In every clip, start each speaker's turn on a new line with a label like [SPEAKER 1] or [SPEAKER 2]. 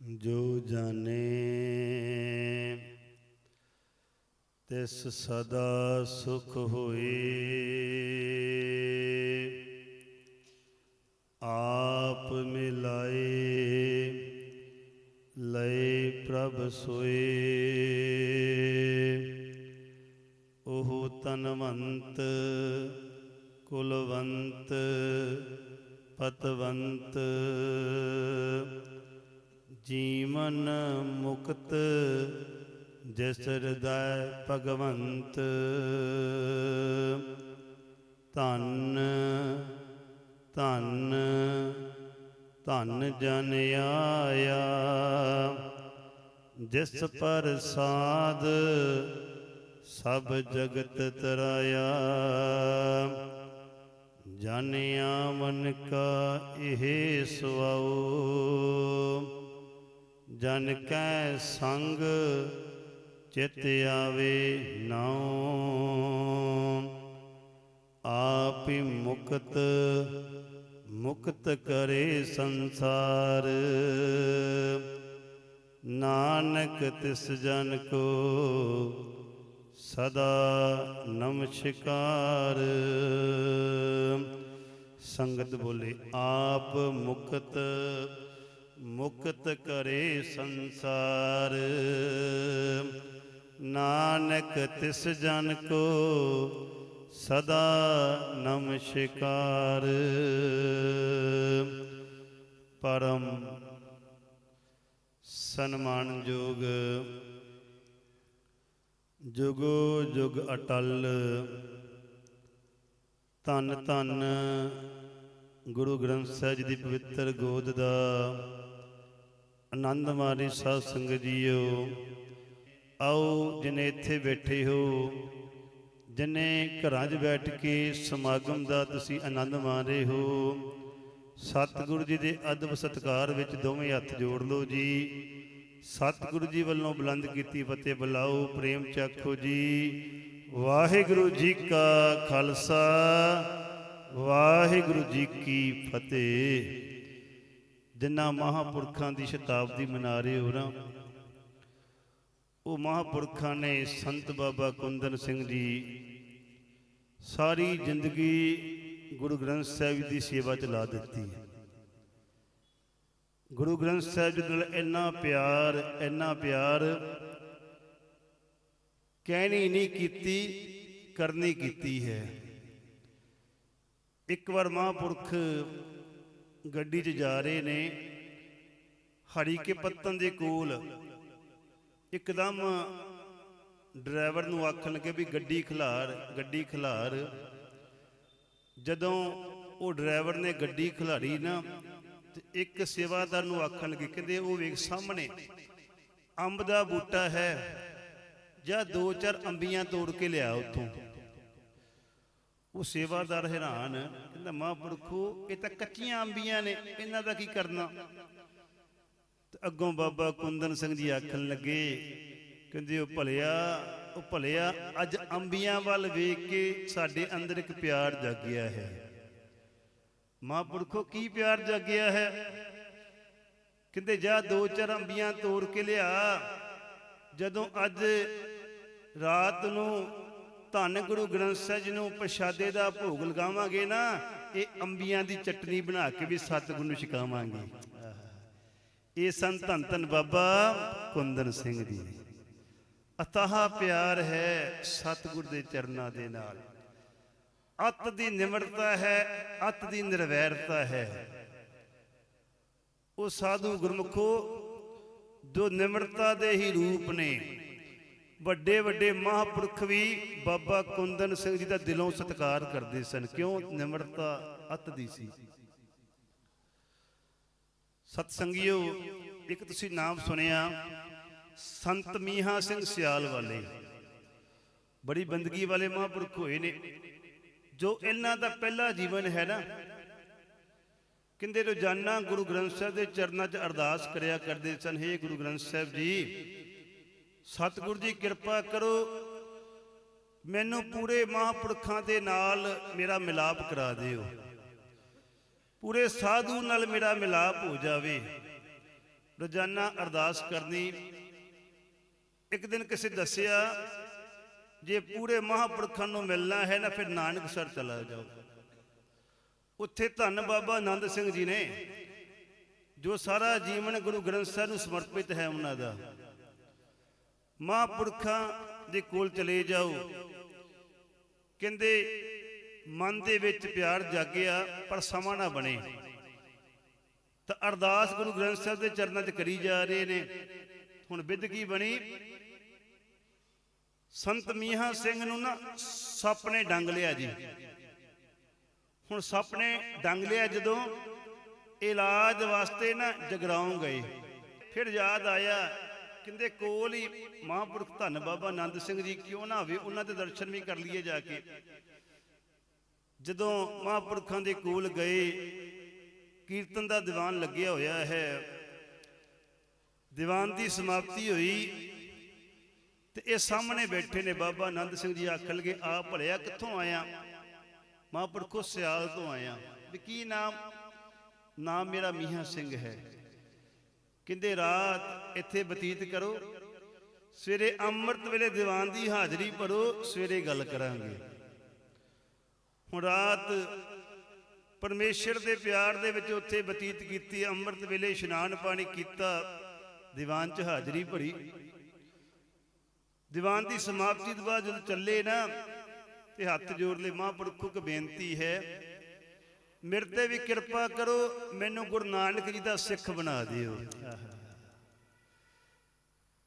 [SPEAKER 1] ਜੋ ਜਾਣੇ ਤਿਸ ਸਦਾ ਸੁਖ ਹੋਏ। ਆਪ ਮਿਲਾਏ, ਲਏ ਪ੍ਰਭ ਸੋਏ। ਉਹ ਤਨਵੰਤ, ਕੁਲਵੰਤ, ਪਤਵੰਤ ਜੀਵਨ ਮੁਕਤ, ਜਿਸ ਹਿਰਦੈ ਭਗਵੰਤ। ਧੰਨ ਧੰਨ ਧੰਨ ਜਨ ਆਇਆ, ਜਿਸ ਪਰ ਸਾਧ ਸਭ ਜਗਤ ਤਰਾਇਆ। ਜਾਣਿਆ ਮਨ ਕਾ ਇਹ ਸੁਆਓ ਜਨ ਕੈ ਸੰਗ ਚਿਤ ਆਵੇ ਨਾਉ ਆਪਿ ਮੁਕਤ ਮੁਕਤ ਕਰੇ ਸੰਸਾਰ। ਨਾਨਕ ਤਿਸ ਜਨ ਕੋ ਸਦਾ ਨਮਸਕਾਰ। ਸੰਗਤ ਬੋਲੇ, ਆਪ ਮੁਕਤ ਮੁਕਤ ਕਰੇ ਸੰਸਾਰ। ਨਾਨਕ ਤਿਸ ਜਨ ਕੋ ਸਦਾ ਨਮਸਕਾਰ ਪਰਮ ਸਨਮਾਨਯੋਗ ਜੁਗੋ ਜੁਗ ਅਟਲ ਧੰਨ ਧੰਨ ਗੁਰੂ ਗ੍ਰੰਥ ਸਾਹਿਬ ਜੀ ਦੀ ਪਵਿੱਤਰ ਗੋਦ ਦਾ ਆਨੰਦ ਮਾਰੀ ਸਾਧ ਸੰਗਤ ਜੀਓ। ਆਓ ਜਿਨੇ ਇੱਥੇ ਬੈਠੇ ਹੋ, ਜਿਨੇ ਘਰਾਂ 'ਚ ਬੈਠ ਕੇ ਸਮਾਗਮ ਦਾ ਤੁਸੀਂ ਆਨੰਦ ਮਾਣ ਰਹੇ ਹੋ, ਸਤਿਗੁਰੂ ਜੀ ਦੇ ਅਦਬ ਸਤਕਾਰ ਵਿੱਚ ਦੋਵੇਂ ਹੱਥ ਜੋੜ ਲਓ ਜੀ। ਸਤਿਗੁਰੂ ਜੀ ਵੱਲੋਂ ਬੁਲੰਦ ਕੀਤੀ ਫਤਿਹ ਬੁਲਾਓ, ਪ੍ਰੇਮ ਚੱਖੋ ਜੀ। ਵਾਹਿਗੁਰੂ ਜੀ ਕਾ ਖਾਲਸਾ, ਵਾਹਿਗੁਰੂ ਜੀ ਕੀ ਫਤਿਹ। ਜਿਨ੍ਹਾਂ ਮਹਾਪੁਰਖਾਂ ਦੀ ਸ਼ਤਾਬਦੀ ਮਨਾ ਰਹੇ ਹੋ ਨਾ, ਉਹ ਮਹਾਪੁਰਖਾਂ ਨੇ ਸੰਤ ਬਾਬਾ ਕੁੰਦਨ ਸਿੰਘ ਜੀ ਸਾਰੀ ਜ਼ਿੰਦਗੀ ਗੁਰੂ ਗ੍ਰੰਥ ਸਾਹਿਬ ਦੀ ਸੇਵਾ ਚ ਲਾ ਦਿੱਤੀ ਗੁਰੂ ਗ੍ਰੰਥ ਸਾਹਿਬ ਜੀ ਨਾਲ ਇੰਨਾ ਪਿਆਰ ਇੰਨਾ ਪਿਆਰ ਕਹਿਣੀ ਨਹੀਂ ਕੀਤੀ, ਕਰਨੀ ਕੀਤੀ ਹੈ। ਇੱਕ ਵਾਰ ਮਹਾਂਪੁਰਖ ਗੱਡੀ 'ਚ ਜਾ ਰਹੇ ਨੇ। ਹਰੀ ਕੇ ਪੱਤਨ ਦੇ ਕੋਲ ਇੱਕਦਮ ਡਰਾਈਵਰ ਨੂੰ ਆਖਣ ਲੱਗੇ ਵੀ ਗੱਡੀ ਖਿਲਾਰ ਗੱਡੀ ਖਿਲਾਰ। ਜਦੋਂ ਉਹ ਡਰਾਈਵਰ ਨੇ ਗੱਡੀ ਖਿਲਾਰੀ ਨਾ, ਤੇ ਇੱਕ ਸੇਵਾਦਾਰ ਨੂੰ ਆਖਣ ਲੱਗੇ, ਕਹਿੰਦੇ ਉਹ ਵੇਖ ਸਾਹਮਣੇ ਅੰਬ ਦਾ ਬੂਟਾ ਹੈ, ਜਾਂ ਦੋ ਚਾਰ ਅੰਬੀਆਂ ਤੋੜ ਕੇ ਲਿਆ ਉੱਥੋਂ। ਉਹ ਸੇਵਾਦਾਰ ਹੈਰਾਨ ਕਹਿੰਦਾ ਮਹਾਂਪੁਰਖੋ ਇਹ ਤਾਂ ਕੱਚੀਆਂ ਅੰਬੀਆਂ ਨੇ, ਇਹਨਾਂ ਦਾ ਕੀ ਕਰਨਾ? ਤੇ ਅੱਗੋਂ ਬਾਬਾ ਕੁੰਦਨ ਸਿੰਘ ਜੀ ਆਖਣ ਲੱਗੇ, ਕਹਿੰਦੇ, ਉਹ ਭਲਿਆ ਉਹ ਭਲਿਆ, ਅੱਜ ਅੰਬੀਆਂ ਵੱਲ ਵੇਖ ਕੇ ਸਾਡੇ ਅੰਦਰ ਇੱਕ ਪਿਆਰ ਜਾਗਿਆ ਹੈ। ਮਹਾਂਪੁਰਖੋ ਕੀ ਪਿਆਰ ਜਾਗਿਆ ਹੈ? ਕਹਿੰਦੇ, ਜਾ ਦੋ ਚਾਰ ਅੰਬੀਆਂ ਤੋੜ ਕੇ ਲਿਆ। ਜਦੋਂ ਅੱਜ ਰਾਤ ਨੂੰ ਧੰਨ ਗੁਰੂ ਗ੍ਰੰਥ ਸਾਹਿਬ ਜੀ ਨੂੰ ਪ੍ਰਸ਼ਾਦੇ ਦਾ ਭੋਗ ਲਗਾਵਾਂਗੇ ਨਾ ਇਹ ਅੰਬੀਆਂ ਦੀ ਚਟਨੀ ਬਣਾ ਕੇ ਵੀ ਸਤਿਗੁਰੂ ਨੂੰ ਛਕਾਵਾਂਗੇ। ਇਹ ਸੰਤ ਧੰਨ ਧੰਨ ਬਾਬਾ ਕੁੰਦਨ ਸਿੰਘ ਜੀ ਅਤਹ ਪਿਆਰ ਹੈ ਸਤਿਗੁਰ ਦੇ ਚਰਨਾਂ ਦੇ ਨਾਲ। ਅਤ ਦੀ ਨਿਮਰਤਾ ਹੈ, ਅਤ ਦੀ ਨਿਰਵੈਰਤਾ ਹੈ। ਉਹ ਸਾਧੂ ਗੁਰਮੁਖੋ, ਜੋ ਨਿਮਰਤਾ ਦੇ ਹੀ ਰੂਪ ਨੇ ਵੱਡੇ ਵੱਡੇ ਮਹਾਪੁਰਖ ਵੀ ਬਾਬਾ ਕੁੰਦਨ ਸਿੰਘ ਜੀ ਦਾ ਦਿਲੋਂ ਸਤਿਕਾਰ ਕਰਦੇ ਸਨ। ਕਿਉਂ? ਨਿਮਰਤਾ ਅਤ ਦੀ ਸੀ। ਸਤ ਸੰਗਿਓ ਇੱਕ ਤੁਸੀਂ ਨਾਮ ਸੁਣਿਆ, ਸੰਤ ਮੀਹਾ ਸਿੰਘ ਸਿਆਲ ਵਾਲੇ। ਬੜੀ ਬੰਦਗੀ ਵਾਲੇ ਮਹਾਂਪੁਰਖ ਹੋਏ ਨੇ। ਜੋ ਇਹਨਾਂ ਦਾ ਪਹਿਲਾ ਜੀਵਨ ਹੈ ਨਾ, ਕਹਿੰਦੇ ਰੋਜ਼ਾਨਾ ਗੁਰੂ ਗ੍ਰੰਥ ਸਾਹਿਬ ਦੇ ਚਰਨਾਂ 'ਚ ਅਰਦਾਸ ਕਰਿਆ ਕਰਦੇ ਸਨ, ਹੇ ਗੁਰੂ ਗ੍ਰੰਥ ਸਾਹਿਬ ਜੀ ਸਤਿਗੁਰੂ ਜੀ ਕਿਰਪਾ ਕਰੋ। ਮੈਨੂੰ ਪੂਰੇ ਮਹਾਂਪੁਰਖਾਂ ਦੇ ਨਾਲ ਮੇਰਾ ਮਿਲਾਪ ਕਰਾ ਦਿਓ। ਪੂਰੇ ਸਾਧੂ ਨਾਲ ਮੇਰਾ ਮਿਲਾਪ ਹੋ ਜਾਵੇ। ਰੋਜ਼ਾਨਾ ਅਰਦਾਸ ਕਰਨੀ। ਇੱਕ ਦਿਨ ਕਿਸੇ ਦੱਸਿਆ, ਜੇ ਪੂਰੇ ਮਹਾਂਪੁਰਖਾਂ ਨੂੰ ਮਿਲਣਾ ਹੈ ਨਾ ਫਿਰ ਨਾਨਕਸਰ ਚਲਾ ਜਾਓ। ਉੱਥੇ ਧੰਨ ਬਾਬਾ ਆਨੰਦ ਸਿੰਘ ਜੀ ਨੇ, ਜੋ ਸਾਰਾ ਜੀਵਨ ਗੁਰੂ ਗ੍ਰੰਥ ਸਾਹਿਬ ਨੂੰ ਸਮਰਪਿਤ ਹੈ ਉਹਨਾਂ ਦਾ। ਮਹਾਂਪੁਰਖਾਂ ਦੇ ਕੋਲ ਚਲੇ ਜਾਓ। ਕਹਿੰਦੇ, ਮਨ ਦੇ ਵਿੱਚ ਪਿਆਰ ਜਾਗਿਆ, ਪਰ ਸਮਾਂ ਨਾ ਬਣੇ। ਤਾਂ ਅਰਦਾਸ ਗੁਰੂ ਗ੍ਰੰਥ ਸਾਹਿਬ ਦੇ ਚਰਨਾਂ 'ਚ ਕਰੀ ਜਾ ਰਹੇ ਨੇ। ਹੁਣ ਵਿਧ ਕੀ ਬਣੀ? ਸੰਤ ਮੀਹਾ ਸਿੰਘ ਨੂੰ ਨਾ ਸੱਪ ਨੇ ਡੰਗ ਲਿਆ ਜੀ। ਹੁਣ ਸੱਪ ਨੇ ਡੰਗ ਲਿਆ ਜਦੋਂ ਇਲਾਜ ਵਾਸਤੇ ਨਾ ਜਗਰਾਉਂ ਗਏ। ਫਿਰ ਯਾਦ ਆਇਆ ਕਹਿੰਦੇ ਕੋਲ ਹੀ ਮਹਾਂਪੁਰਖ ਧੰਨ ਬਾਬਾ ਆਨੰਦ ਸਿੰਘ ਜੀ ਕਿਉਂ ਨਾ ਹੋਵੇ ਉਹਨਾਂ ਦੇ ਦਰਸ਼ਨ ਵੀ ਕਰ ਲਈਏ ਜਾ ਕੇ। ਜਦੋਂ ਮਹਾਂਪੁਰਖਾਂ ਦੇ ਕੋਲ ਗਏ, ਕੀਰਤਨ ਦਾ ਦੀਵਾਨ ਲੱਗਿਆ ਹੋਇਆ ਹੈ। ਦੀਵਾਨ ਦੀ ਸਮਾਪਤੀ ਹੋਈ ਤੇ ਇਹ ਸਾਹਮਣੇ ਬੈਠੇ ਨੇ ਬਾਬਾ ਆਨੰਦ ਸਿੰਘ ਜੀ, ਆਖਣ ਲਗੇ ਆ ਭਲਿਆ ਕਿੱਥੋਂ ਆਇਆ? ਮਹਾਂਪੁਰਖੋ ਸਿਆਲ ਤੋਂ ਆਇਆ। ਵੀ ਕੀ ਨਾਮ? ਨਾਮ ਮੇਰਾ ਮੀਹਾ ਸਿੰਘ ਹੈ। ਕਹਿੰਦੇ, ਰਾਤ ਇੱਥੇ ਬਤੀਤ ਕਰੋ। ਸਵੇਰੇ ਅੰਮ੍ਰਿਤ ਵੇਲੇ ਦੀਵਾਨ ਦੀ ਹਾਜ਼ਰੀ ਭਰੋ, ਸਵੇਰੇ ਗੱਲ ਕਰਾਂਗੇ। ਹੁਣ ਰਾਤ ਪਰਮੇਸ਼ਰ ਦੇ ਪਿਆਰ ਦੇ ਵਿੱਚ ਉੱਥੇ ਬਤੀਤ ਕੀਤੀ, ਅੰਮ੍ਰਿਤ ਵੇਲੇ ਇਸ਼ਨਾਨ ਪਾਣੀ ਕੀਤਾ, ਦੀਵਾਨ 'ਚ ਹਾਜ਼ਰੀ ਭਰੀ। ਦੀਵਾਨ ਦੀ ਸਮਾਪਤੀ ਤੋਂ ਬਾਅਦ ਜਦੋਂ ਚੱਲੇ ਨਾ, ਤੇ ਹੱਥ ਜੋੜ ਲੈ ਮਹਾਂਪੁਰਖੋ ਕੋ ਬੇਨਤੀ ਹੈ ਮੇਰੇ ਤੇ ਵੀ ਕਿਰਪਾ ਕਰੋ, ਮੈਨੂੰ ਗੁਰੂ ਨਾਨਕ ਜੀ ਦਾ ਸਿੱਖ ਬਣਾ ਦਿਓ।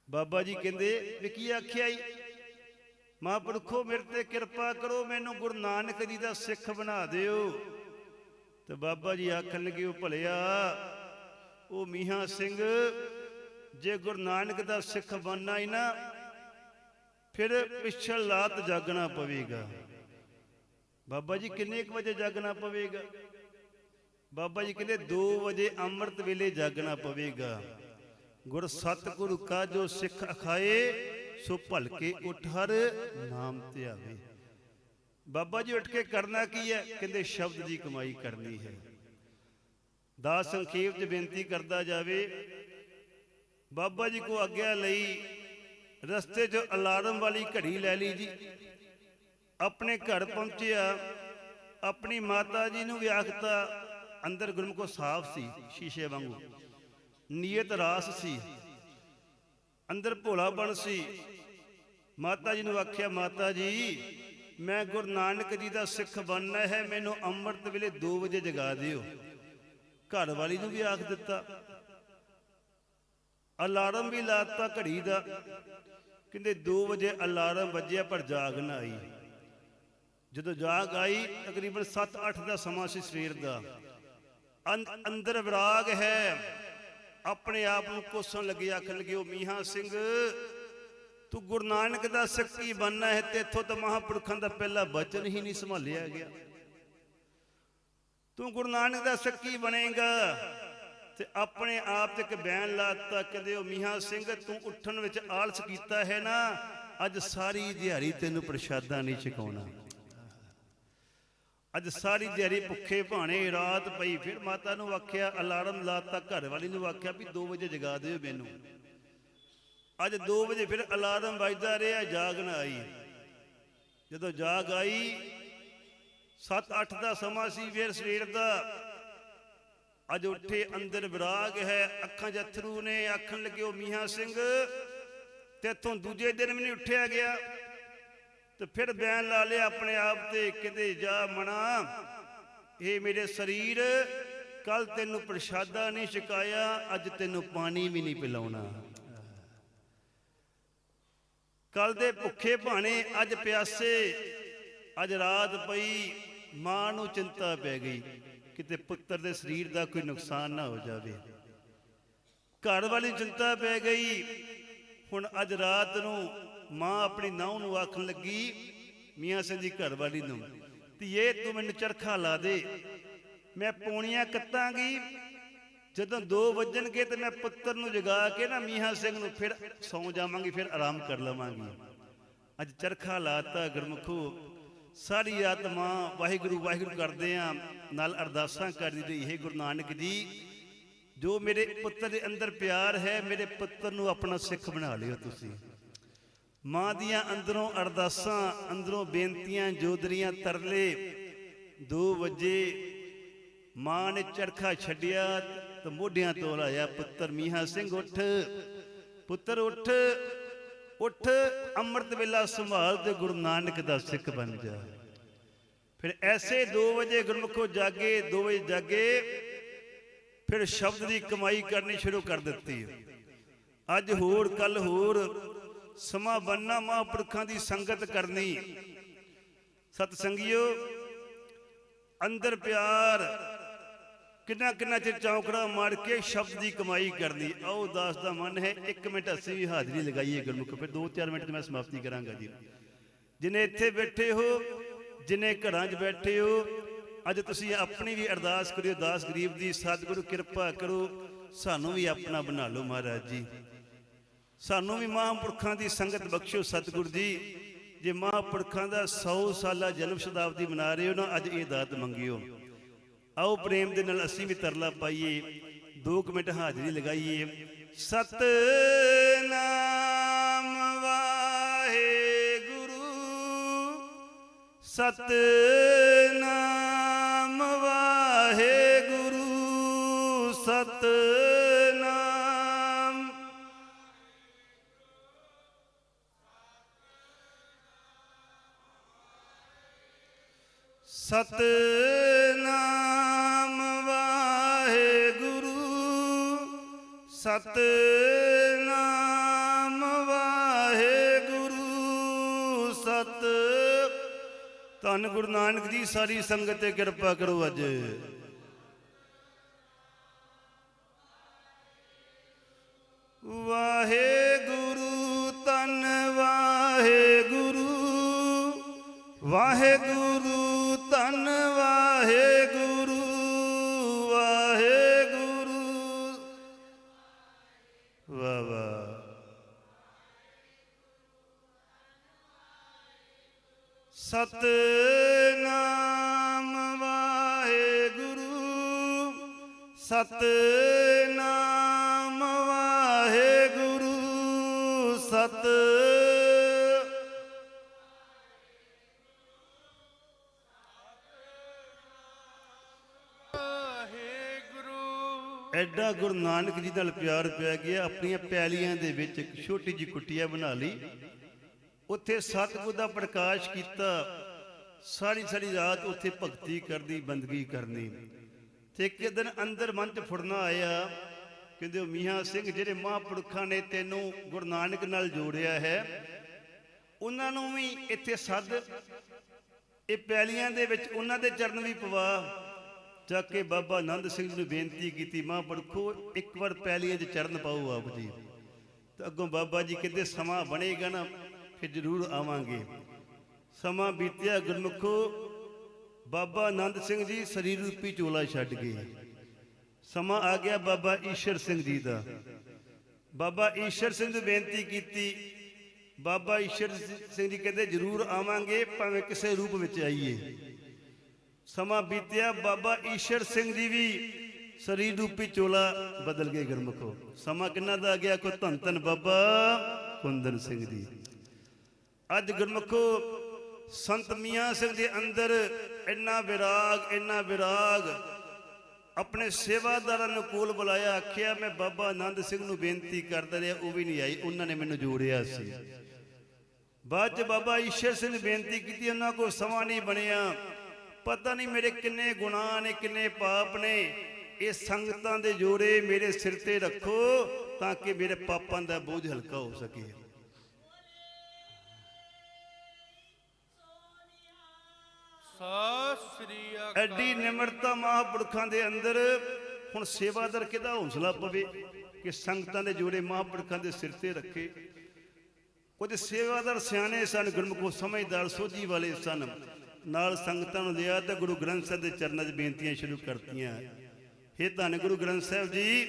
[SPEAKER 1] ਬਾਬਾ ਜੀ ਕਹਿੰਦੇ, ਵੀ ਕੀ ਆਖਿਆ ਈ ਮਹਾਂਪੁਰਖੋ, ਮੇਰੇ ਤੇ ਕਿਰਪਾ ਕਰੋ, ਮੈਨੂੰ ਗੁਰੂ ਨਾਨਕ ਜੀ ਦਾ ਸਿੱਖ ਬਣਾ ਦਿਓ। ਤੇ ਬਾਬਾ ਜੀ ਆਖਣ ਲੱਗੇ, ਉਹ ਭਲਿਆ, ਉਹ ਮੀਹਾ ਸਿੰਘ, ਜੇ ਗੁਰੂ ਨਾਨਕ ਦਾ ਸਿੱਖ ਬਣਨਾ ਹੀ ਨਾ, ਫਿਰ ਪਿਛਲ ਲਾਤ ਜਾਗਣਾ ਪਵੇਗਾ। ਬਾਬਾ ਜੀ ਕਿੰਨੇ ਕੁ ਵਜੇ ਜਾਗਣਾ ਪਵੇਗਾ? ਬਾਬਾ ਜੀ ਕਹਿੰਦੇ 2 ਵਜੇ ਅੰਮ੍ਰਿਤ ਵੇਲੇ ਜਾਗਣਾ ਪਵੇਗਾ। ਗੁਰ ਸਤਿਗੁਰੂ ਕਾ ਜੋ ਸਿੱਖ ਅਖਾਏ, ਸੋ ਭਲਕੇ ਉੱਠ ਹਰ ਨਾਮ ਧਿਆਵੇ ਬਾਬਾ ਜੀ ਉੱਠ ਕੇ ਕਰਨਾ ਕੀ ਹੈ? ਕਹਿੰਦੇ ਸ਼ਬਦ ਦੀ ਕਮਾਈ ਕਰਨੀ ਹੈ। ਦਾਸ ਸੰਖੇਪ ਚ ਬੇਨਤੀ ਕਰਦਾ ਜਾਵੇ, ਬਾਬਾ ਜੀ ਕੋ ਆਗਿਆ ਲਈ ਰਸਤੇ 'ਚ ਅਲਾਰਮ ਵਾਲੀ ਘੜੀ ਲੈ ਲਈ ਜੀ। ਆਪਣੇ ਘਰ ਪਹੁੰਚਿਆ, ਆਪਣੀ ਮਾਤਾ ਜੀ ਨੂੰ ਵੀ ਆਖਤਾ, ਅੰਦਰ ਗੁਰਮੁਖੋ ਸਾਫ਼ ਸੀ, ਸ਼ੀਸ਼ੇ ਵਾਂਗੂ। ਨੀਅਤ ਰਾਸ ਸੀ। ਅੰਦਰ ਭੋਲਾ ਬਣ ਸੀ। ਮਾਤਾ ਜੀ ਨੂੰ ਆਖਿਆ, ਮਾਤਾ ਜੀ, ਮੈਂ ਗੁਰੂ ਨਾਨਕ ਜੀ ਦਾ ਸਿੱਖ ਬਣਨਾ ਹੈ, ਮੈਨੂੰ ਅੰਮ੍ਰਿਤ ਵੇਲੇ 2 ਵਜੇ ਜਗਾ ਦਿਓ। ਘਰ ਵਾਲੀ ਨੂੰ ਵੀ ਆਖ ਦਿੱਤਾ। ਅਲਾਰਮ ਵੀ ਲਾਤਾ ਘੜੀ ਦਾ। ਕਹਿੰਦੇ 2 ਵਜੇ ਅਲਾਰਮ ਵੱਜਿਆ ਪਰ ਜਾਗ ਨਾ ਆਈ। ਜਦੋਂ ਜਾਗ ਆਈ, ਤਕਰੀਬਨ 7-8 ਦਾ ਸਮਾਂ ਸੀ ਸਵੇਰ ਦਾ। ਅੰ- ਅੰਦਰ ਵਿਰਾਗ ਹੈ। ਆਪਣੇ ਆਪ ਨੂੰ ਕੋਸਣ ਲੱਗੇ, ਆਖਣ ਲੱਗੇ ਉਹ ਮੀਹਾ ਸਿੰਘ, ਤੂੰ ਗੁਰੂ ਨਾਨਕ ਦਾ ਸਿੱਖੀ ਬਣਨਾ ਹੈ, ਤੇ ਇੱਥੋਂ ਤਾਂ ਮਹਾਂਪੁਰਖਾਂ ਦਾ ਪਹਿਲਾ ਬਚਨ ਹੀ ਨਹੀਂ ਸੰਭਾਲਿਆ ਗਿਆ। ਤੂੰ ਗੁਰੂ ਨਾਨਕ ਦਾ ਸਿੱਖੀ ਬਣੇਗਾ, ਤੇ ਆਪਣੇ ਆਪ ਤੇ ਇੱਕ ਬਿਆਨ ਲਾਤਾ, ਕਹਿੰਦੇ ਉਹ ਮੀਹਾ ਸਿੰਘ, ਤੂੰ ਉੱਠਣ ਵਿੱਚ ਆਲਸ ਕੀਤਾ ਹੈ ਨਾ, ਅੱਜ ਸਾਰੀ ਦਿਹਾੜੀ ਤੈਨੂੰ ਪ੍ਰਸ਼ਾਦਾ ਨਹੀਂ ਛਕਾਉਣਾ। ਅੱਜ ਸਾਰੀ ਦਿਹਾੜੀ ਭੁੱਖੇ ਭਾਣੇ ਰਾਤ ਪਈ, ਫਿਰ ਮਾਤਾ ਨੂੰ ਆਖਿਆ, ਅਲਾਰਮ ਲਾਤਾ, ਘਰ ਵਾਲੀ ਨੂੰ ਆਖਿਆ ਵੀ 2 ਵਜੇ ਜਗਾ ਦਿਓ ਮੈਨੂੰ। ਅੱਜ 2 ਵਜੇ ਫਿਰ ਅਲਾਰਮ ਵੱਜਦਾ ਰਿਹਾ, ਜਾਗ ਨਾ ਆਈ। ਜਦੋਂ ਜਾਗ ਆਈ 7-8 ਦਾ ਸਮਾਂ ਸੀ, ਫਿਰ ਸਵੇਰ ਦਾ। ਅੱਜ ਉੱਠੇ ਅੰਦਰ ਵਿਰਾਗ ਹੈ, ਅੱਖਾਂ ਜੱਥਰੂ ਨੇ, ਆਖਣ ਲੱਗੇ, ਉਹ ਮੀਆਂ ਸਿੰਘ, ਤੇ ਇੱਥੋਂ ਦੂਜੇ ਦਿਨ ਵੀ ਨਹੀਂ ਉੱਠਿਆ ਗਿਆ। ਤੇ ਫਿਰ ਬਿਆਨ ਲਾ ਲਿਆ ਆਪਣੇ ਆਪ ਤੇ ਕਿਤੇ ਜਾ ਮਣਾ ਇਹ ਮੇਰੇ ਸਰੀਰ ਕੱਲ ਤੈਨੂੰ ਪ੍ਰਸ਼ਾਦਾ ਨਹੀਂ ਛਕਾਇਆ, ਅੱਜ ਤੈਨੂੰ ਪਾਣੀ ਵੀ ਨਹੀਂ ਪਿਲਾਉਣਾ। ਕੱਲ ਦੇ ਭੁੱਖੇ ਭਾਣੇ ਅੱਜ ਪਿਆਸੇ, ਅੱਜ ਰਾਤ ਪਈ ਮਾਂ ਨੂੰ ਚਿੰਤਾ ਪੈ ਗਈ, ਕਿਤੇ ਪੁੱਤਰ ਦੇ ਸਰੀਰ ਦਾ ਕੋਈ ਨੁਕਸਾਨ ਨਾ ਹੋ ਜਾਵੇ। ਘਰ ਵਾਲੀ ਚਿੰਤਾ ਪੈ ਗਈ, ਹੁਣ ਅੱਜ ਰਾਤ ਨੂੰ ਮਾਂ ਆਪਣੀ ਨਾਉ ਨੂੰ ਆਖਣ ਲੱਗੀ, ਮੀਆਂ ਸਿੰਘ ਦੀ ਘਰਵਾਲੀ ਨੂੰ, ਧੀਏ, ਤੂੰ ਮੈਨੂੰ ਚਰਖਾ ਲਾ ਦੇ। ਮੈਂ ਪੌਣੀਆਂ ਕੱਤਾਂਗੀ। ਜਦੋਂ 2 ਵੱਜਣਗੇ ਤੇ ਮੈਂ ਪੁੱਤਰ ਨੂੰ ਜਗਾ ਕੇ ਨਾ ਮੀਆਂ ਸਿੰਘ ਨੂੰ ਫਿਰ ਸੌਂ ਜਾਵਾਂਗੀ, ਫਿਰ ਆਰਾਮ ਕਰ ਲਵਾਂਗੀ। ਅੱਜ ਚਰਖਾ ਲਾਤਾ ਗੁਰਮੁਖੋ, ਸਾਰੀ ਆਤਮਾ ਵਾਹਿਗੁਰੂ ਵਾਹਿਗੁਰੂ ਕਰਦੇ ਆ, ਨਾਲ ਅਰਦਾਸਾਂ ਕਰਦੀ ਰਹੀ, ਹੈ ਗੁਰੂ ਨਾਨਕ ਜੀ, ਜੋ ਮੇਰੇ ਪੁੱਤਰ ਦੇ ਅੰਦਰ ਪਿਆਰ ਹੈ, ਮੇਰੇ ਪੁੱਤਰ ਨੂੰ ਆਪਣਾ ਸਿੱਖ ਬਣਾ ਲਿਓ ਤੁਸੀਂ। ਮਾਂ ਦੀਆਂ ਅੰਦਰੋਂ ਅਰਦਾਸਾਂ, ਅੰਦਰੋਂ ਬੇਨਤੀਆਂ, ਜੋਦਰੀਆਂ ਤਰਲੇ। 2 ਵਜੇ, ਮਾਂ ਨੇ ਚਰਖਾ ਛੱਡਿਆ ਤੇ ਮੋਢਿਆਂ ਤੋਂ ਲਾਇਆ ਪੁੱਤਰ ਮੀਹਾ ਸਿੰਘ ਉੱਠ। ਪੁੱਤਰ ਉੱਠ ਉੱਠ, ਅੰਮ੍ਰਿਤ ਵੇਲਾ ਸੰਭਾਲ ਤੇ ਗੁਰੂ ਨਾਨਕ ਦਾ ਸਿੱਖ ਬਣ ਜਾ। ਫਿਰ ਐਸੇ 2 ਵਜੇ ਗੁਰਮੁਖੋ ਜਾਗੇ 2 ਵਜੇ ਜਾਗੇ, ਫਿਰ ਸ਼ਬਦ ਦੀ ਕਮਾਈ ਕਰਨੀ ਸ਼ੁਰੂ ਕਰ ਦਿੱਤੀ। ਅੱਜ ਹੋਰ ਕੱਲ ਹੋਰ ਸਮਾਂ ਬੰਨਾ ਮਹਾਂਪੁਰਖਾਂ ਦੀ ਸੰਗਤ ਕਰਨੀ। ਸਤ ਸੰਗਿਓ ਅੰਦਰ ਪਿਆਰ ਕਿੰਨਾ ਕਿੰਨਾ ਚਿਰ ਚੌਂਕੜਾ ਮਾਰ ਕੇ ਸ਼ਬਦ ਦੀ ਕਮਾਈ ਕਰਨੀ। ਆਓ ਦਾਸ ਦਾ ਮਨ ਹੈ 1 ਮਿੰਟ ਅਸੀਂ ਵੀ ਹਾਜ਼ਰੀ ਲਗਾਈਏ ਗੁਰਮੁਖ, ਫਿਰ 2-4 ਮਿੰਟ ਮੈਂ ਸਮਾਪਤੀ ਕਰਾਂਗਾ ਜੀ। ਜਿਨੇ ਇੱਥੇ ਬੈਠੇ ਹੋ, ਜਿਨੇ ਘਰਾਂ 'ਚ ਬੈਠੇ ਹੋ, ਅੱਜ ਤੁਸੀਂ ਆਪਣੀ ਵੀ ਅਰਦਾਸ ਕਰਿਓ, ਦਾਸ ਗਰੀਬ ਦੀ ਸਤਿਗੁਰੂ ਕਿਰਪਾ ਕਰੋ, ਸਾਨੂੰ ਵੀ ਆਪਣਾ ਬਣਾ ਲਓ ਮਹਾਰਾਜ ਜੀ। ਸਾਨੂੰ ਵੀ ਮਹਾਂਪੁਰਖਾਂ ਦੀ ਸੰਗਤ ਬਖਸ਼ੋ ਸਤਿਗੁਰ ਜੀ। ਜੇ ਮਹਾਂਪੁਰਖਾਂ ਦਾ 100 ਸਾਲਾ ਜਨਮ ਸ਼ਤਾਬਦੀ ਮਨਾ ਰਹੇ ਹੋ ਨਾ, ਅੱਜ ਇਹ ਦਾਤ ਮੰਗਿਓ। ਆਓ ਪ੍ਰੇਮ ਦੇ ਨਾਲ ਅਸੀਂ ਵੀ ਤਰਲਾ ਪਾਈਏ 2 ਮਿੰਟ ਹਾਜ਼ਰੀ ਲਗਾਈਏ। ਸਤਨਾਮ ਵਾਹਿਗੁਰੂ। ਸਤਨਾਮ ਵਾਹਿਗੁਰੂ। ਸਤਨਾਮ ਸਤਨਾਮ ਵਾਹਿਗੁਰੂ ਸਤਨਾਮ ਵਾਹਿਗੁਰੂ, ਸਤ। ਧੰਨ ਗੁਰੂ ਨਾਨਕ ਜੀ, ਸਾਰੀ ਸੰਗਤ ਤੇ ਕਿਰਪਾ ਕਰੋ ਅੱਜ। ਵਾਹਿਗੁਰੂ ਤਨ ਵਾਹਿਗੁਰੂ ਵਾਹਿਗੁਰੂ ਸਤਨਾਮ ਵਾਹਿਗੁਰੂ ਸਤਨਾਮ ਵਾਹਿਗੁਰੂ ਸਤ ਐਡਾ ਗੁਰੂ ਨਾਨਕ ਜੀ ਨਾਲ ਪਿਆਰ ਪਿਆ ਗਿਆ ਆਪਣੀਆਂ ਪੈਲੀਆਂ ਦੇ ਵਿੱਚ ਇੱਕ ਛੋਟੀ ਜੀ ਕੁਟੀਆ ਬਣਾ ਲਈ। ਉੱਥੇ ਸਤਿਗੁਰ ਦਾ ਪ੍ਰਕਾਸ਼ ਕੀਤਾ। ਸਾਰੀ ਸਾਰੀ ਰਾਤ ਉੱਥੇ ਭਗਤੀ ਕਰਦੀ ਬੰਦਗੀ ਕਰਨੀ। ਤੇ ਇੱਕ ਦਿਨ ਅੰਦਰ ਮਨ ਚ ਫੁਰਨਾ ਆਇਆ। ਕਹਿੰਦੇ ਉਹ ਮੀਆਂ ਸਿੰਘ ਜਿਹੜੇ ਮਹਾਂਪੁਰਖਾਂ ਨੇ ਤੈਨੂੰ ਗੁਰੂ ਨਾਨਕ ਨਾਲ ਜੋੜਿਆ ਹੈ, ਉਹਨਾਂ ਨੂੰ ਵੀ ਇੱਥੇ ਸੱਦ। ਇਹ ਪੈਲੀਆਂ ਦੇ ਵਿੱਚ ਉਹਨਾਂ ਦੇ ਚਰਨ ਵੀ ਪਵਾ। ਜਾ ਕੇ ਬਾਬਾ ਆਨੰਦ ਸਿੰਘ ਜੀ ਨੂੰ ਬੇਨਤੀ ਕੀਤੀ, ਮਹਾਂਪੁਰਖੋ, ਇੱਕ ਵਾਰ ਪੈਲੀਆਂ 'ਚ ਚਰਨ ਪਾਓ ਆਪ ਜੀ। ਤਾਂ ਅੱਗੋਂ ਬਾਬਾ ਜੀ ਕਹਿੰਦੇ ਸਮਾਂ ਬਣੇਗਾ ਨਾ। ਫਿਰ ਜ਼ਰੂਰ ਆਵਾਂਗੇ। ਸਮਾਂ ਬੀਤਿਆ, ਗੁਰਮੁਖੋ, ਬਾਬਾ ਆਨੰਦ ਸਿੰਘ ਜੀ ਸਰੀਰ ਰੂਪੀ ਚੋਲਾ ਛੱਡ ਗਏ। ਸਮਾਂ ਆ ਗਿਆ ਬਾਬਾ ਈਸ਼ਰ ਸਿੰਘ ਜੀ ਦਾ। ਬਾਬਾ ਈਸ਼ਰ ਸਿੰਘ ਨੂੰ ਬੇਨਤੀ ਕੀਤੀ, ਬਾਬਾ ਈਸ਼ਰ ਸਿੰਘ ਜੀ ਕਹਿੰਦੇ, ਜ਼ਰੂਰ ਆਵਾਂਗੇ, ਭਾਵੇਂ ਕਿਸੇ ਰੂਪ ਵਿੱਚ ਆਈਏ। ਸਮਾਂ ਬੀਤਿਆ, ਬਾਬਾ ਈਸ਼ਰ ਸਿੰਘ ਜੀ ਵੀ ਸਰੀਰ ਰੂਪੀ ਚੋਲਾ ਬਦਲ ਗਏ, ਗੁਰਮੁਖੋ। ਸਮਾਂ ਕਿੰਨਾ ਦਾ ਆ ਗਿਆ? ਕੋ ਧੰਨ ਧੰਨ ਬਾਬਾ ਕੁੰਦਨ ਸਿੰਘ ਜੀ। ਅੱਜ ਗੁਰਮੁਖੋ ਸੰਤ ਮੀਆਂ ਸਿੰਘ ਦੇ ਅੰਦਰ ਇੰਨਾ ਵਿਰਾਗ ਇੰਨਾ ਵਿਰਾਗ, ਆਪਣੇ ਸੇਵਾਦਾਰਾਂ ਨੂੰ ਕੋਲ ਬੁਲਾਇਆ, ਆਖਿਆ, ਮੈਂ ਬਾਬਾ ਆਨੰਦ ਸਿੰਘ ਨੂੰ ਬੇਨਤੀ ਕਰਦਾ ਰਿਹਾ, ਉਹ ਵੀ ਨਹੀਂ ਆਈ, ਉਹਨਾਂ ਨੇ ਮੈਨੂੰ ਜੋੜਿਆ ਸੀ। ਬਾਅਦ ਚ ਬਾਬਾ ਈਸ਼ਰ ਸਿੰਘ ਨੇ ਬੇਨਤੀ ਕੀਤੀ, ਉਹਨਾਂ ਕੋਲ ਸਮਾਂ ਨਹੀਂ ਬਣਿਆ। ਪਤਾ ਨਹੀਂ ਮੇਰੇ ਕਿੰਨੇ ਗੁਨਾਹ ਨੇ, ਕਿੰਨੇ ਪਾਪ ਨੇ। ਇਹ ਸੰਗਤਾਂ ਦੇ ਜੋੜੇ ਮੇਰੇ ਸਿਰ ਤੇ ਰੱਖੋ, ਤਾਂ ਕਿ ਮੇਰੇ ਪਾਪਾਂ ਦਾ ਬੋਝ ਹਲਕਾ ਹੋ ਸਕੇ।
[SPEAKER 2] ਸ੍ਰੀ ਅਕਾਲ
[SPEAKER 1] ਐਡੀ ਨਿਮਰਤਾ ਮਹਾਂਪੁਰਖਾਂ ਦੇ ਅੰਦਰ ਹੁਣ ਸੇਵਾਦਾਰ ਕਿਹਦਾ ਹੌਸਲਾ ਪਵੇ ਕਿ ਸੰਗਤਾਂ ਦੇ ਜੋੜੇ ਮਹਾਂਪੁਰਖਾਂ ਦੇ ਸਿਰ ਤੇ ਰੱਖੇ? ਉਹਦੇ ਸੇਵਾਦਾਰ ਸਿਆਣੇ ਸਨ, ਗੁਰਮੁਖੋ ਸਮਝਦਾਰ, ਸੋਝੀ ਵਾਲੇ ਸਨ। ਨਾਲ ਸੰਗਤਾਂ ਨੂੰ ਲਿਆ ਤਾਂ ਗੁਰੂ ਗ੍ਰੰਥ ਸਾਹਿਬ ਦੇ ਚਰਨਾਂ 'ਚ ਬੇਨਤੀਆਂ ਸ਼ੁਰੂ ਕਰਤੀਆਂ। ਹੇ ਧੰਨ ਗੁਰੂ ਗ੍ਰੰਥ ਸਾਹਿਬ ਜੀ,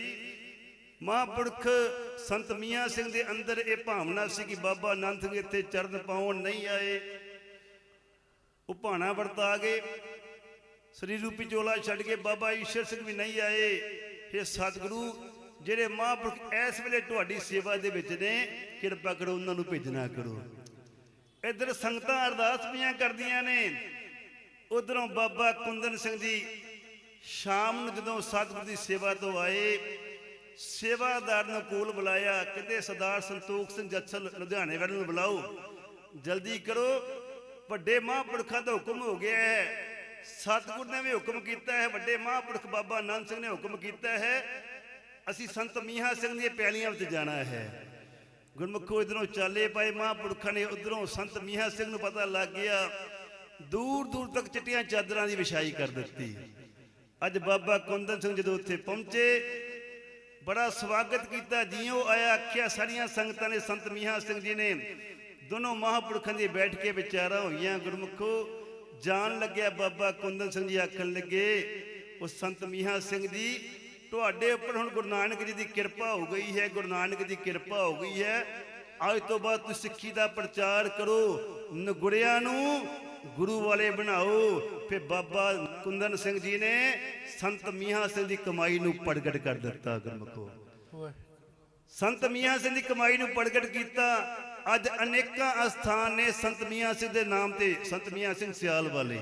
[SPEAKER 1] ਮਹਾਂਪੁਰਖ ਸੰਤ ਮੀਆਂ ਸਿੰਘ ਦੇ ਅੰਦਰ ਇਹ ਭਾਵਨਾ ਸੀ ਕਿ ਬਾਬਾ ਅਨੰਦ ਸਿੰਘ ਇੱਥੇ ਚਰਨ ਪਾਉਣ ਨਹੀਂ ਆਏ। ਉਹ ਭਾਣਾ ਵਰਤਾ ਗਏ ਸ੍ਰੀ ਰੂਪੀ ਚੋਲਾ ਛੱਡ ਕੇ ਬਾਬਾ ਈਸ਼ਰ ਸਿੰਘ ਵੀ ਨਹੀਂ ਆਏ ਇਹ ਸਤਿਗੁਰੂ ਜਿਹੜੇ ਮਹਾਂਪੁਰਖ ਇਸ ਵੇਲੇ ਤੁਹਾਡੀ ਸੇਵਾ ਦੇ ਵਿੱਚ ਨੇ, ਕਿਰਪਾ ਕਰੋ ਉਹਨਾਂ ਨੂੰ ਭੇਜਣਾ ਕਰੋ। ਇੱਧਰ ਸੰਗਤਾਂ ਅਰਦਾਸ ਪੀਆਂ ਕਰਦੀਆਂ ਨੇ। ਉਧਰੋਂ ਬਾਬਾ ਕੁੰਦਨ ਸਿੰਘ ਜੀ ਸ਼ਾਮ ਨੂੰ ਜਦੋਂ ਸਤਿਗੁਰੂ ਦੀ ਸੇਵਾ ਤੋਂ ਆਏ, ਸੇਵਾਦਾਰ ਨੂੰ ਕੋਲ ਬੁਲਾਇਆ, ਕਹਿੰਦੇ ਸਰਦਾਰ ਸੰਤੋਖ ਸਿੰਘ ਜੱਸਲ ਲੁਧਿਆਣੇ ਵਾਲੇ ਨੂੰ ਬੁਲਾਓ, ਜਲਦੀ ਕਰੋ। ਵੱਡੇ ਮਹਾਂਪੁਰਖਾਂ ਦਾ ਹੁਕਮ ਹੋ ਗਿਆ ਹੈ। ਸਤਿਗੁਰ ਨੇ ਵੀ ਹੁਕਮ ਕੀਤਾ ਹੈ, ਵੱਡੇ ਮਹਾਂਪੁਰਖ ਬਾਬਾ ਆਨੰਦ ਸਿੰਘ ਨੇ ਹੁਕਮ ਕੀਤਾ ਹੈ। ਅਸੀਂ ਸੰਤ ਮੀਹਾ ਸਿੰਘ ਦੀਆਂ ਪੈਲੀਆਂ ਵਿੱਚ ਜਾਣਾ ਹੈ। ਗੁਰਮੁਖੋ, ਇਧਰੋਂ ਚਾਲੇ ਪਏ ਮਹਾਂਪੁਰਖਾਂ ਨੇ, ਉਧਰੋਂ ਸੰਤ ਮੀਹਾ ਸਿੰਘ ਨੂੰ ਪਤਾ ਲੱਗ ਗਿਆ। ਦੂਰ ਦੂਰ ਤੱਕ ਚਿੱਟੀਆਂ ਚਾਦਰਾਂ ਦੀ ਵਿਛਾਈ ਕਰ ਦਿੱਤੀ। ਅੱਜ ਬਾਬਾ ਕੁੰਦਨ ਸਿੰਘ ਜਦੋਂ ਉੱਥੇ ਪਹੁੰਚੇ, ਬੜਾ ਸਵਾਗਤ ਕੀਤਾ, ਜਿਉਂ ਆਇਆ, ਆਖਿਆ, ਸਾਰੀਆਂ ਸੰਗਤਾਂ ਨੇ ਸੰਤ ਮੀਹਾ ਸਿੰਘ ਜੀ ਨੇ ਦੋਨੋਂ ਮਹਾਂਪੁਰਖਾਂ ਦੀ ਬੈਠ ਕੇ ਵਿਚਾਰਾਂ ਹੋਈਆਂ ਗੁਰਮੁਖੋ ਜਾਣ ਲੱਗਿਆ ਬਾਬਾ ਕੁੰਦਨ ਸਿੰਘ ਜੀ ਆਖਣ ਲੱਗੇ ਉਹ ਸੰਤ ਮੀਹਾ ਸਿੰਘ ਜੀ ਤੁਹਾਡੇ ਉੱਪਰ ਹੁਣ ਗੁਰੂ ਨਾਨਕ ਜੀ ਦੀ ਕਿਰਪਾ ਹੋ ਗਈ ਹੈ ਗੁਰੂ ਨਾਨਕ ਦੀ ਕਿਰਪਾ ਹੋ ਗਈ ਹੈ ਅੱਜ ਤੋਂ ਬਾਅਦ ਤੁਸੀਂ ਸਿੱਖੀ ਦਾ ਪ੍ਰਚਾਰ ਕਰੋ ਨਗੁੜਿਆਂ ਨੂੰ ਗੁਰੂ ਵਾਲੇ ਬਣਾਓ। ਫਿਰ ਬਾਬਾ ਕੁੰਦਨ ਸਿੰਘ ਜੀ ਨੇ ਸੰਤ ਮੀਆਂ ਸਿੰਘ ਦੀ ਕਮਾਈ ਨੂੰ ਪ੍ਰਗਟ ਕਰ ਦਿੱਤਾ ਗੁਰਮਖੋ। ਸੰਤ ਮੀਆਂ ਸਿੰਘ ਦੀ ਕਮਾਈ ਨੂੰ ਪ੍ਰਗਟ ਕੀਤਾ ਅੱਜ ਅਨੇਕਾਂ ਅਸਥਾਨ ਨੇ ਸੰਤ ਮੀਆਂ ਸਿੰਘ ਦੇ ਨਾਮ ਤੇ, ਸੰਤ ਮੀਆਂ ਸਿੰਘ ਸਿਆਲ ਵਾਲੇ।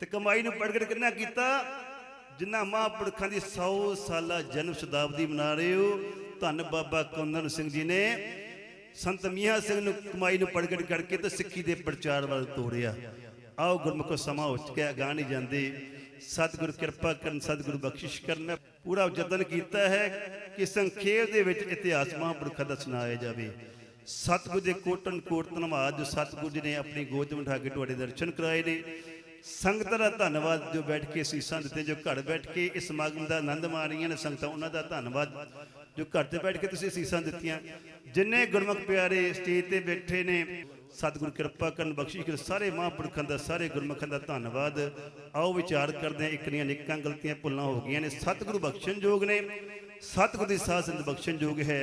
[SPEAKER 1] ਤੇ ਕਮਾਈ ਨੂੰ ਪ੍ਰਗਟ ਕਿੰਨਾ ਕੀਤਾ? ਜਿੰਨਾ ਮਹਾਂਪੁਰਖਾਂ ਦੀ 100 ਸਾਲਾ ਜਨਮ ਸ਼ਤਾਬਦੀ ਮਨਾ ਰਹੇ ਹੋ, ਧੰਨ ਬਾਬਾ ਕੁੰਦਨ ਸਿੰਘ ਜੀ ਨੇ। ਸੰਤ ਮੀਆਂ ਸਿੰਘ ਨੂੰ ਕਮਾਈ ਨੂੰ ਪ੍ਰਗਟ ਕਰਕੇ ਤੇ ਸਿੱਖੀ ਦੇ ਪ੍ਰਚਾਰ ਵੱਲ ਤੋਰਿਆ। ਆਓ ਗੁਰਮੁਖੋ ਸਮਾਂ ਹੋ ਕੇ ਗਾਹ ਨਹੀਂ ਜਾਂਦੇ। ਸਤਿਗੁਰ ਕਿਰਪਾ ਕਰਨ, ਸਤਿਗੁਰ ਬਖਸ਼ਿਸ਼ ਕਰਨ। ਪੂਰਾ ਯਤਨ ਕੀਤਾ ਹੈ ਕਿ ਸੰਖੇਪ ਦੇ ਵਿੱਚ ਇਤਿਹਾਸ ਮਹਾਂਪੁਰਖਾਂ ਦਾ ਸੁਣਾਇਆ ਜਾਵੇ। ਸਤਿਗੁਰ ਦੇ ਕੋਟਨ ਕੋਟ ਧੰਨਵਾਦ, ਜੋ ਸਤਿਗੁਰ ਜੀ ਨੇ ਆਪਣੀ ਗੋਦ ਬਿਠਾ ਕੇ ਤੁਹਾਡੇ ਦਰਸ਼ਨ ਕਰਾਏ ਨੇ। ਸੰਗਤ ਦਾ ਧੰਨਵਾਦ ਜੋ ਬੈਠ ਕੇ ਸੀਸਾਂ ਦਿੱਤੇ ਜੋ ਘਰ ਬੈਠ ਕੇ ਇਸ ਸਮਾਗਮ ਦਾ ਆਨੰਦ ਮਾਣ ਰਹੀਆਂ ਨੇ, ਸੰਗਤਾਂ ਉਹਨਾਂ ਦਾ ਧੰਨਵਾਦ, ਜੋ ਘਰ ਤੇ ਬੈਠ ਕੇ ਤੁਸੀਂ ਸੀਸਾਂ ਦਿੱਤੀਆਂ। ਜਿੰਨੇ ਗੁਰਮੁਖ ਪਿਆਰੇ ਸਟੇਜ ਤੇ ਬੈਠੇ ਨੇ, ਸਤਿਗੁਰ ਕਿਰਪਾ ਕਰਨ, ਬਖਸ਼ਿਸ਼ ਕਰ ਸਾਰੇ ਮਹਾਂਪੁਰਖਾਂ ਦਾ, ਸਾਰੇ ਗੁਰਮੁਖਾਂ ਦਾ ਧੰਨਵਾਦ। ਆਓ ਵਿਚਾਰ ਕਰਦੇ ਹਾਂ ਇਕਨੀਆਂ ਨਿੱਕਾਂ ਗਲਤੀਆਂ, ਭੁੱਲਾਂ ਹੋ ਗਈਆਂ ਨੇ। ਸਤਿਗੁਰੂ ਬਖਸ਼ਣਯੋਗ ਨੇ, ਸਤਿਗੁਰ ਦੀ ਸਾਹ ਸੰਤ ਬਖਸ਼ਣ ਯੋਗ ਹੈ।